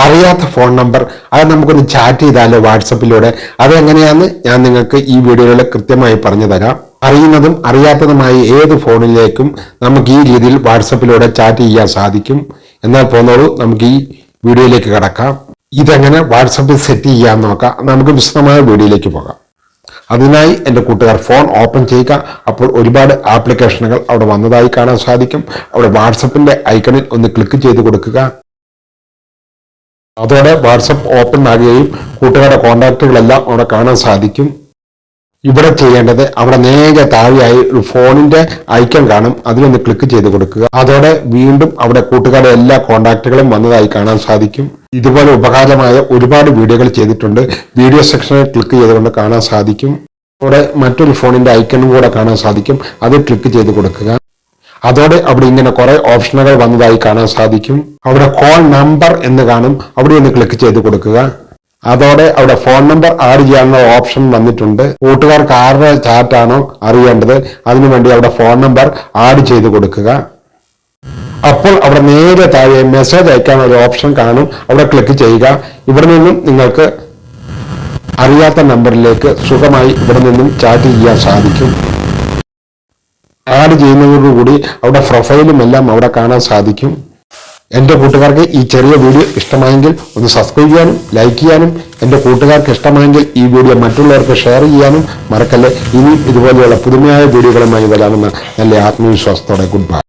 അറിയാത്ത phone number അത് നമുക്കൊന്ന് ചാറ്റ് ചെയ്താലോ വാട്സപ്പിലൂടെ? അതെങ്ങനെയാന്ന് ഞാൻ നിങ്ങൾക്ക് ഈ വീഡിയോയിൽ കൃത്യമായി പറഞ്ഞു തരാം. അറിയുന്നതും അറിയാത്തതുമായ ഏത് ഫോണിലേക്കും നമുക്ക് ഈ രീതിയിൽ വാട്സപ്പിലൂടെ ചാറ്റ് ചെയ്യാൻ സാധിക്കും. എന്നാൽ പോന്നോളൂ നമുക്ക് ഈ വീഡിയോയിലേക്ക് കടക്കാം. ഇതെങ്ങനെ വാട്സപ്പിൽ സെറ്റ് ചെയ്യാൻ നോക്കാം. നമുക്ക് വിശദമായ വീഡിയോയിലേക്ക് പോകാം. അതിനായി എന്റെ കൂട്ടുകാർ ഫോൺ ഓപ്പൺ ചെയ്യുക. അപ്പോൾ ഒരുപാട് ആപ്ലിക്കേഷനുകൾ അവിടെ വന്നതായി കാണാൻ സാധിക്കും. അവിടെ വാട്സപ്പിന്റെ ഐക്കണിൽ ഒന്ന് ക്ലിക്ക് ചെയ്ത് കൊടുക്കുക. അതോടെ വാട്സപ്പ് ഓപ്പൺ ആകുകയും കൂട്ടുകാരുടെ കോൺടാക്റ്റുകളെല്ലാം അവിടെ കാണാൻ സാധിക്കും. ഇവിടെ ചെയ്യേണ്ടത് അവിടെ നേരെ താഴെയായി ഒരു ഫോണിന്റെ ഐക്കൺ കാണും. അതിലൊന്ന് ക്ലിക്ക് ചെയ്ത് കൊടുക്കുക. അതോടെ വീണ്ടും അവിടെ കൂട്ടുകാരുടെ എല്ലാ കോൺടാക്റ്റുകളും വന്നതായി കാണാൻ സാധിക്കും. ഇതുപോലെ ഉപകാരമായ ഒരുപാട് വീഡിയോകൾ ചെയ്തിട്ടുണ്ട്. വീഡിയോ സെക്ഷനിൽ ക്ലിക്ക് ചെയ്തുകൊണ്ട് കാണാൻ സാധിക്കും. അവിടെ മറ്റൊരു ഫോണിന്റെ ഐക്കണും കൂടെ കാണാൻ സാധിക്കും. അത് ക്ലിക്ക് ചെയ്ത് കൊടുക്കുക. അതോടെ അവിടെ ഇങ്ങനെ കുറെ ഓപ്ഷനുകൾ വന്നതായി കാണാൻ സാധിക്കും. അവിടെ കോൾ നമ്പർ എന്ന് കാണും. അവിടെ ഒന്ന് ക്ലിക്ക് ചെയ്ത് കൊടുക്കുക. അതോടെ അവിടെ ഫോൺ നമ്പർ ആഡ് ചെയ്യാനുള്ള ഓപ്ഷൻ വന്നിട്ടുണ്ട്. കൂട്ടുകാർക്ക് ആരുടെ ചാറ്റാണോ അറിയേണ്ടത് അതിനുവേണ്ടി അവിടെ ഫോൺ നമ്പർ ആഡ് ചെയ്ത് കൊടുക്കുക. അപ്പോൾ അവിടെ നേരെ താഴെ മെസ്സേജ് അയക്കാനുള്ള ഓപ്ഷൻ കാണും. അവിടെ ക്ലിക്ക് ചെയ്യുക. ഇവിടെ നിന്നും നിങ്ങൾക്ക് അറിയാത്ത നമ്പറിലേക്ക് സുഖമായി ഇവിടെ നിന്നും ചാറ്റ് ചെയ്യാൻ സാധിക്കും. ആഡ് ചെയ്യുന്നതോടുകൂടി അവിടെ പ്രൊഫൈലും എല്ലാം അവിടെ കാണാൻ സാധിക്കും. എന്റെ കൂട്ടുകാർക്ക് ഈ ചെറിയ വീഡിയോ ഇഷ്ടമായെങ്കിൽ ഒന്ന് സബ്സ്ക്രൈബ് ചെയ്യാനും ലൈക്ക് ചെയ്യാനും എന്റെ കൂട്ടുകാർക്ക് ഇഷ്ടമായെങ്കിൽ ഈ വീഡിയോ മറ്റുള്ളവർക്ക് ഷെയർ ചെയ്യാനും മറക്കല്ലേ. ഇനിയും ഇതുപോലെയുള്ള പുതുമയായ വീഡിയോകളുമായി വരാമെന്ന നല്ല ആത്മവിശ്വാസത്തോടെ ഗുഡ് ബൈ